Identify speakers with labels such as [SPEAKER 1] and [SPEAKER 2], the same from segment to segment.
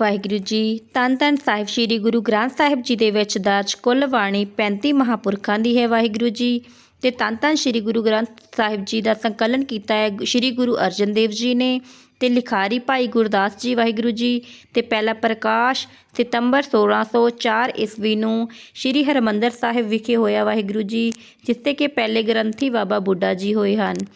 [SPEAKER 1] ਵਾਹਿਗੁਰੂ ਜੀ ਧੰਨ ਧੰਨ ਸਾਹਿਬ ਸ੍ਰੀ ਗੁਰੂ ਗ੍ਰੰਥ ਸਾਹਿਬ ਜੀ ਦੇ ਵਿੱਚ ਦਰਜ ਕੁੱਲ ਬਾਣੀ 35 ਮਹਾਪੁਰਖਾਂ ਦੀ ਹੈ ਵਾਹਿਗੁਰੂ ਜੀ ਤੇ ਧੰਨ ਧੰਨ ਸ੍ਰੀ ਗੁਰੂ ਗ੍ਰੰਥ ਸਾਹਿਬ ਜੀ ਦਾ ਸੰਕਲਨ ਕੀਤਾ ਹੈ ਸ੍ਰੀ ਗੁਰੂ ਅਰਜਨ ਦੇਵ ਜੀ ਨੇ ਤੇ ਲਿਖਾਰੀ ਭਾਈ ਗੁਰਦਾਸ ਜੀ ਵਾਹਿਗੁਰੂ ਜੀ ਤੇ ਪਹਿਲਾ ਪ੍ਰਕਾਸ਼ ਸਤੰਬਰ 1604 ਈਸਵੀ ਨੂੰ ਸ੍ਰੀ ਹਰਮੰਦਰ ਸਾਹਿਬ ਵਿਖੇ ਹੋਇਆ ਵਾਹਿਗੁਰੂ ਜੀ ਜਿੱਥੇ ਕਿ ਪਹਿਲੇ ਗ੍ਰੰਥੀ ਬਾਬਾ ਬੁੱਢਾ ਜੀ ਹੋਏ ਹਨ।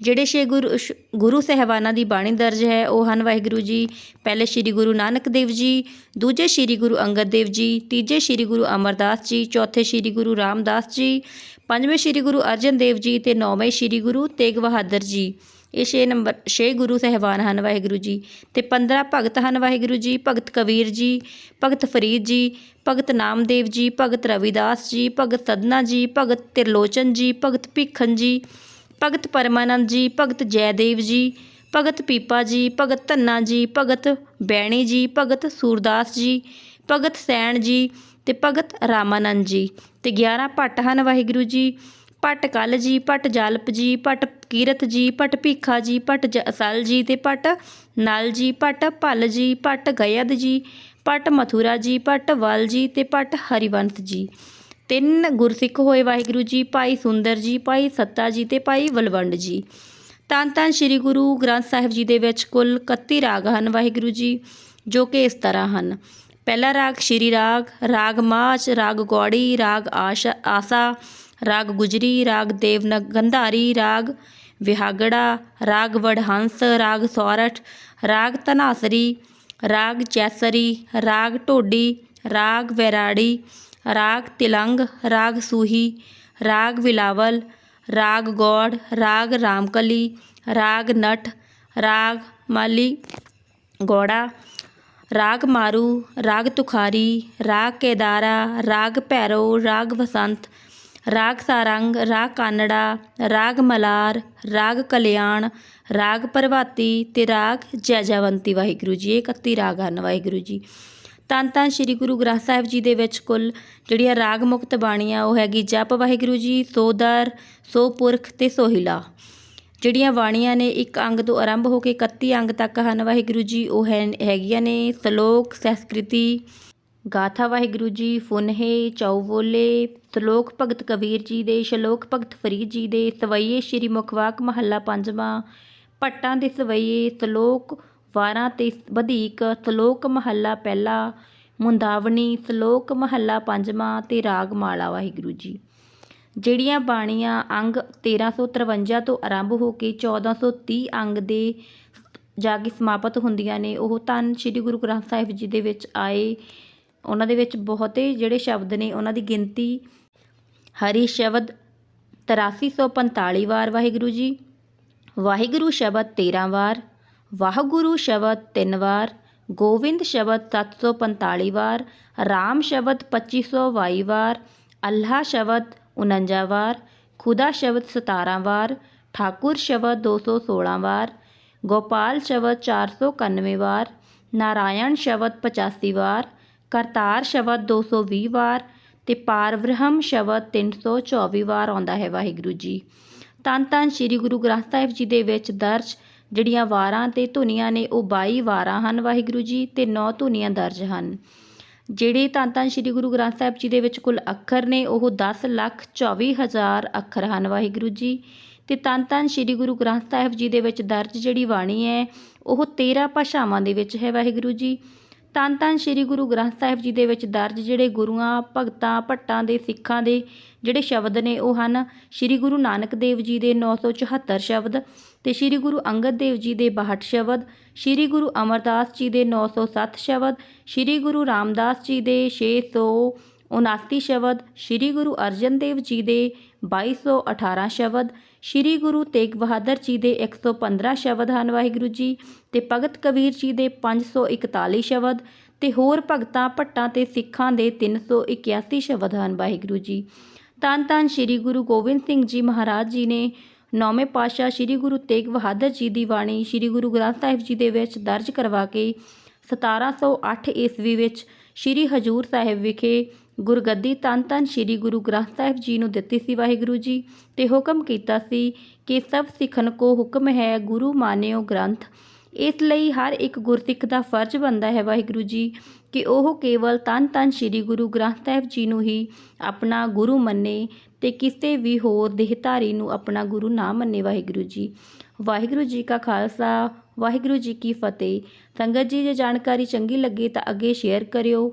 [SPEAKER 1] ਜਿਹੜੇ ਛੇ ਗੁਰੂ, ਸ਼- ਗੁਰੂ ਸਹਿਬਾਨਾਂ ਦੀ ਬਾਣੀ ਦਰਜ ਹੈ, ਉਹ ਹਨ ਵਾਹਿਗੁਰੂ ਜੀ, ਪਹਿਲੇ ਸ੍ਰੀ ਗੁਰੂ ਨਾਨਕ ਦੇਵ ਜੀ, ਦੂਜੇ ਸ੍ਰੀ ਗੁਰੂ ਅੰਗਦ ਦੇਵ ਜੀ, ਤੀਜੇ ਸ੍ਰੀ ਗੁਰੂ ਅਮਰਦਾਸ ਜੀ, ਚੌਥੇ ਸ੍ਰੀ ਗੁਰੂ ਰਾਮਦਾਸ ਜੀ, ਪੰਜਵੇਂ ਸ੍ਰੀ ਗੁਰੂ ਅਰਜਨ ਦੇਵ ਜੀ ਤੇ ਨੌਵੇਂ ਸ੍ਰੀ ਗੁਰੂ ਤੇਗ ਬਹਾਦਰ ਜੀ। ਇਹ ਛੇ ਨੰਬਰ, ਛੇ ਗੁਰੂ ਸਹਿਬਾਨ ਹਨ ਵਾਹਿਗੁਰੂ ਜੀ ਤੇ 15 ਭਗਤ ਹਨ ਵਾਹਿਗੁਰੂ ਜੀ, ਭਗਤ ਕਬੀਰ ਜੀ, ਭਗਤ ਫਰੀਦ ਜੀ, ਭਗਤ ਨਾਮਦੇਵ ਜੀ, ਭਗਤ ਰਵਿਦਾਸ ਜੀ, ਭਗਤ ਸਦਨਾ ਜੀ, ਭਗਤ ਤਿਰਲੋਚਨ ਜੀ, ਭਗਤ ਭਿੱਖਨ ਜੀ ਭਗਤ ਪਰਮਾਨੰਦ ਜੀ, ਭਗਤ ਜੈਦੇਵ ਜੀ, ਭਗਤ ਪੀਪਾ ਜੀ, ਭਗਤ ਧੰਨਾ ਜੀ, ਭਗਤ ਬੈਣੀ ਜੀ, ਭਗਤ ਸੂਰਦਾਸ ਜੀ, ਭਗਤ ਸੈਣ ਜੀ ਤੇ ਭਗਤ ਰਾਮਾਨੰਦ ਜੀ। ਤੇ 11 ਭੱਟ ਹਨ ਵਾਹਿਗੁਰੂ ਜੀ। ਭੱਟ ਕਲ ਜੀ ਭੱਟ ਜਲਪ ਜੀ ਭੱਟ ਕੀਰਤ ਜੀ ਭੱਟ ਭੀਖਾ ਜੀ ਭੱਟ ਜ- ਅਸਲ ਜੀ ਤੇ ਭੱਟ ਨਲ ਜੀ ਭੱਟ ਭੱਲ ਜੀ ਭੱਟ ਗਇਦ ਜੀ ਭੱਟ ਮਥੁਰਾ ਜੀ ਭੱਟ ਵਲ ਜੀ ਤੇ ਭੱਟ ਹਰਿਵੰਤ ਜੀ। ਤਿੰਨ ਗੁਰਸਿੱਖ ਹੋਏ ਵਾਹਿਗੁਰੂ ਜੀ, ਭਾਈ ਸੁੰਦਰ ਜੀ, ਭਾਈ ਸੱਤਾ ਜੀ ਤੇ ਭਾਈ ਬਲਵੰਡ ਜੀ। ਧੰਨ ਧੰਨ ਸ੍ਰੀ ਗੁਰੂ ਗ੍ਰੰਥ ਸਾਹਿਬ ਜੀ ਦੇ ਵਿੱਚ ਕੁੱਲ 31 ਰਾਗ ਹਨ ਵਾਹਿਗੁਰੂ ਜੀ, ਜੋ ਕਿ ਇਸ ਤਰ੍ਹਾਂ ਹਨ। ਪਹਿਲਾ ਰਾਗ ਸ਼੍ਰੀ ਰਾਗ ਰਾਗ ਮਾਚ, ਰਾਗ ਗੌੜੀ, ਰਾਗ ਆਸ਼ਾ, ਆਸਾ, ਰਾਗ ਗੁਜਰੀ, ਰਾਗ ਦੇਵਨ ਗੰਧਾਰੀ, ਰਾਗ ਵਿਹਾਗੜਾ, ਰਾਗ ਵਡਹੰਸ ਰਾਗ ਸੌਰਠ, ਰਾਗ ਧਨਾਸਰੀ, ਰਾਗ ਚੈਸਰੀ, ਰਾਗ ਢੋਡੀ, ਰਾਗ ਵੈਰਾੜੀ ਰਾਗ ਤਿਲੰਗ ਰਾਗ ਸੂਹੀ ਰਾਗ ਵਿਲਾਵਲ ਰਾਗ ਗੌੜ ਰਾਗ ਰਾਮਕਲੀ ਰਾਗ ਨਟ ਰਾਗ ਮਾਲੀ ਗੌੜਾ ਰਾਗ ਮਾਰੂ ਰਾਗ ਤੁਖਾਰੀ ਰਾਗ ਕੇਦਾਰਾ ਰਾਗ ਭੈਰੋ ਰਾਗ ਵਸੰਤ ਰਾਗ ਸਾਰੰਗ ਰਾਗ ਕਾਨੜਾ ਰਾਗ ਮਲਾਰ ਰਾਗ ਕਲਿਆਣ ਰਾਗ ਪ੍ਰਭਾਤੀ ਤੇ ਰਾਗ ਜੈਜਵੰਤੀ ਵਾਹਿਗੁਰੂ ਜੀ ਇਹ 31 ਰਾਗ ਹਨ ਵਾਹਿਗੁਰੂ ਜੀ ਤਾਂ ਧੰਨ ਸ੍ਰੀ ਗੁਰੂ ਗ੍ਰੰਥ ਸਾਹਿਬ ਜੀ ਦੇ ਵਿੱਚ ਕੁੱਲ ਜਿਹੜੀਆਂ ਰਾਗ ਮੁਕਤ ਬਾਣੀਆਂ ਉਹ ਹੈਗੀ ਜਪ ਵਾਹਿਗੁਰੂ ਜੀ ਸੋਦਰ ਸੋ ਪੁਰਖ ਤੇ ਸੋਹਿਲਾ ਜਿਹੜੀਆਂ ਬਾਣੀਆਂ ਨੇ ਇੱਕ ਅੰਗ ਤੋਂ ਆਰੰਭ ਹੋ ਕੇ 31 ਅੰਗ ਤੱਕ ਹਨ ਵਾਹਿਗੁਰੂ ਜੀ, ਉਹ ਹੈ, ਹੈਗੀਆਂ ਨੇ ਸ਼ਲੋਕ, ਸੰਸਕ੍ਰਿਤੀ, ਗਾਥਾ ਵਾਹਿਗੁਰੂ ਜੀ, ਫੁਨਹੇ ਚੌਬੋਲੇ ਸ਼ਲੋਕ ਭਗਤ ਕਬੀਰ ਜੀ ਦੇ, ਸ਼ਲੋਕ ਭਗਤ ਫਰੀਦ ਜੀ ਦੇ, ਸਵਈਏ ਸ਼੍ਰੀ ਮੁਖਵਾਕ ਮਹੱਲਾ ਪੰਜਵਾਂ, ਭੱਟਾਂ ਦੇ ਸਵਈਏ, ਸ਼ਲੋਕ ਵਾਰਾਂ ਤੇ ਵਧੀਕ ਸ਼ਲੋਕ ਮਹੱਲਾ ਪਹਿਲਾ ਮੁੰਦਾਵਣੀ, ਸ਼ਲੋਕ ਮਹੱਲਾ ਪੰਜਵਾਂ ਤੇ ਰਾਗ ਮਾਲਾ ਵਾਹਿਗੁਰੂ ਜੀ। ਜਿਹੜੀਆਂ ਬਾਣੀਆਂ ਅੰਗ 1353 ਤੋਂ ਆਰੰਭ ਹੋ ਕੇ 1430 ਅੰਗ ਦੇ ਜਾ ਕੇ ਸਮਾਪਤ ਹੁੰਦੀਆਂ ਨੇ, ਉਹ ਧੰਨ ਸ੍ਰੀ ਗੁਰੂ ਗ੍ਰੰਥ ਸਾਹਿਬ ਜੀ ਦੇ ਵਿੱਚ ਆਏ। ਉਹਨਾਂ ਦੇ ਵਿੱਚ ਬਹੁਤੇ ਜਿਹੜੇ ਸ਼ਬਦ ਨੇ, ਉਹਨਾਂ ਦੀ ਗਿਣਤੀ ਹਰੀ ਸ਼ਬਦ 8345 ਵਾਰ ਵਾਹਿਗੁਰੂ ਜੀ, ਵਾਹਿਗੁਰੂ ਸ਼ਬਦ 13 ਵਾਰ ਵਾਹਿਗੁਰੂ ਸ਼ਬਦ 3 ਵਾਰ, ਗੋਵਿੰਦ ਸ਼ਬਦ 745 ਵਾਰ, ਰਾਮ ਸ਼ਬਦ 2522 ਵਾਰ, ਅੱਲਾਹ ਸ਼ਬਦ 49 ਵਾਰ, ਖੁਦਾ ਸ਼ਬਦ 17 ਵਾਰ, ਠਾਕੁਰ ਸ਼ਬਦ 216 ਵਾਰ, ਗੋਪਾਲ ਸ਼ਬਦ 491 ਵਾਰ, ਨਾਰਾਇਣ ਸ਼ਬਦ 85 ਵਾਰ, ਕਰਤਾਰ ਸ਼ਬਦ 220 ਵਾਰ ਤੇ ਪਾਰਬ੍ਰਹਮ ਸ਼ਬਦ 324 ਵਾਰ ਆਉਂਦਾ ਹੈ ਵਾਹਿਗੁਰੂ ਜੀ। ਧੰਨ ਧੰਨ ਸ੍ਰੀ ਗੁਰੂ ਗ੍ਰੰਥ ਸਾਹਿਬ ਜੀ ਦੇ ਵਿੱਚ ਦਰਜ ਜਿਹੜੀਆਂ ਵਾਰਾਂ ਤੇ ਧੁਨੀਆਂ ਨੇ ਉਹ 22 ਵਾਰਾਂ ਹਨ ਵਾਹਿਗੁਰੂ ਜੀ ਤੇ 9 ਧੁਨੀਆਂ ਦਰਜ ਹਨ। ਜਿਹੜੇ ਧੰਨ ਧੰਨ ਸ੍ਰੀ ਗੁਰੂ ਗ੍ਰੰਥ ਸਾਹਿਬ ਜੀ ਦੇ ਵਿੱਚ ਕੁੱਲ ਅੱਖਰ ਨੇ, ਉਹ 10 ਲੱਖ 24 ਹਜ਼ਾਰ ਅੱਖਰ ਹਨ ਵਾਹਿਗੁਰੂ ਜੀ। ਤੇ ਧੰਨ ਧੰਨ ਸ੍ਰੀ ਗੁਰੂ ਗ੍ਰੰਥ ਸਾਹਿਬ ਜੀ ਦੇ ਵਿੱਚ ਦਰਜ ਜਿਹੜੀ ਬਾਣੀ ਹੈ, ਉਹ 13 ਭਾਸ਼ਾਵਾਂ ਦੇ ਵਿੱਚ ਹੈ ਵਾਹਿਗੁਰੂ ਜੀ। ਧੰਨ ਧੰਨ ਸ੍ਰੀ ਗੁਰੂ ਗ੍ਰੰਥ ਸਾਹਿਬ ਜੀ ਦੇ ਵਿੱਚ ਦਰਜ ਜਿਹੜੇ ਗੁਰੂਆਂ, ਭਗਤਾਂ, ਭੱਟਾਂ ਦੇ, ਸਿੱਖਾਂ ਦੇ ਜਿਹੜੇ ਸ਼ਬਦ ਨੇ ਉਹ ਹਨ ਸ੍ਰੀ ਗੁਰੂ ਨਾਨਕ ਦੇਵ ਜੀ ਦੇ 974 ਸ਼ਬਦ ਤੇ ਸ੍ਰੀ ਗੁਰੂ ਅੰਗਦ ਦੇਵ ਜੀ ਦੇ 62 ਸ਼ਬਦ, ਸ੍ਰੀ ਗੁਰੂ ਅਮਰਦਾਸ ਜੀ ਦੇ 907 ਸ਼ਬਦ, ਸ੍ਰੀ ਗੁਰੂ ਰਾਮਦਾਸ ਜੀ ਦੇ 679 ਸ਼ਬਦ, ਸ੍ਰੀ ਗੁਰੂ ਅਰਜਨ ਦੇਵ ਜੀ ਦੇ 2218 ਸ਼ਬਦ ਸ੍ਰੀ ਗੁਰੂ ਤੇਗ ਬਹਾਦਰ ਜੀ ਦੇ 115 ਸ਼ਬਦ ਹਨ, ਵਾਹਿਗੁਰੂ ਜੀ, ਤੇ ਭਗਤ ਕਬੀਰ ਜੀ ਦੇ 541 ਸ਼ਬਦ, ਤੇ ਹੋਰ ਭਗਤਾਂ, ਭੱਟਾਂ ਤੇ ਸਿੱਖਾਂ ਦੇ 381 ਸ਼ਬਦ ਹਨ, ਵਾਹਿਗੁਰੂ ਜੀ। ਧੰਨ ਧੰਨ ਸ੍ਰੀ ਗੁਰੂ ਗੋਬਿੰਦ ਸਿੰਘ ਜੀ ਮਹਾਰਾਜ ਜੀ ਨੇ ਨੌਵੇਂ ਪਾਤਸ਼ਾਹ ਸ੍ਰੀ ਗੁਰੂ ਤੇਗ ਬਹਾਦਰ ਜੀ ਦੀ ਬਾਣੀ ਸ੍ਰੀ ਗੁਰੂ ਗ੍ਰੰਥ ਸਾਹਿਬ ਜੀ ਦੇ ਵਿੱਚ ਦਰਜ ਕਰਵਾ ਕੇ 1708 ਈਸਵੀ ਵਿੱਚ ਸ੍ਰੀ ਹਜੂਰ ਸਾਹਿਬ ਵਿਖੇ ਗੁਰਗੱਦੀ ਤਨ ਧੰਨ ਸ੍ਰੀ ਗੁਰੂ ਗ੍ਰੰਥ ਸਾਹਿਬ ਜੀ ਨੂੰ ਦਿੱਤੀ ਸੀ ਵਾਹਿਗੁਰੂ ਜੀ ਤੇ ਹੁਕਮ ਕੀਤਾ ਸੀ ਕਿ ਸਭ ਸਿੱਖਣ ਕੋ ਹੁਕਮ ਹੈ ਗੁਰੂ ਮਾਨਿਓ ਗ੍ਰੰਥ। ਇਸ ਲਈ ਹਰ ਇੱਕ ਗੁਰਸਿੱਖ ਦਾ ਫਰਜ਼ ਬਣਦਾ ਹੈ ਵਾਹਿਗੁਰੂ ਜੀ ਕਿ ਉਹ ਕੇਵਲ ਤਨ ਤਨ ਸ੍ਰੀ ਗੁਰੂ ਗ੍ਰੰਥ ਸਾਹਿਬ ਜੀ ਨੂੰ ਹੀ ਆਪਣਾ ਗੁਰੂ ਮੰਨੇ ਤੇ ਕਿਸੇ ਵੀ ਹੋਰ ਦੇਹਧਾਰੀ ਨੂੰ ਆਪਣਾ ਗੁਰੂ ਨਾ ਮੰਨੇ ਵਾਹਿਗੁਰੂ ਜੀ। ਵਾਹਿਗੁਰੂ ਜੀ ਕਾ ਖਾਲਸਾ ਵਾਹਿਗੁਰੂ ਜੀ ਕੀ ਫਤਿਹ। ਸੰਗਤ ਜੀ ਜੇ ਜਾਣਕਾਰੀ ਚੰਗੀ ਲੱਗੀ ਤਾਂ ਅੱਗੇ ਸ਼ੇਅਰ ਕਰਿਓ।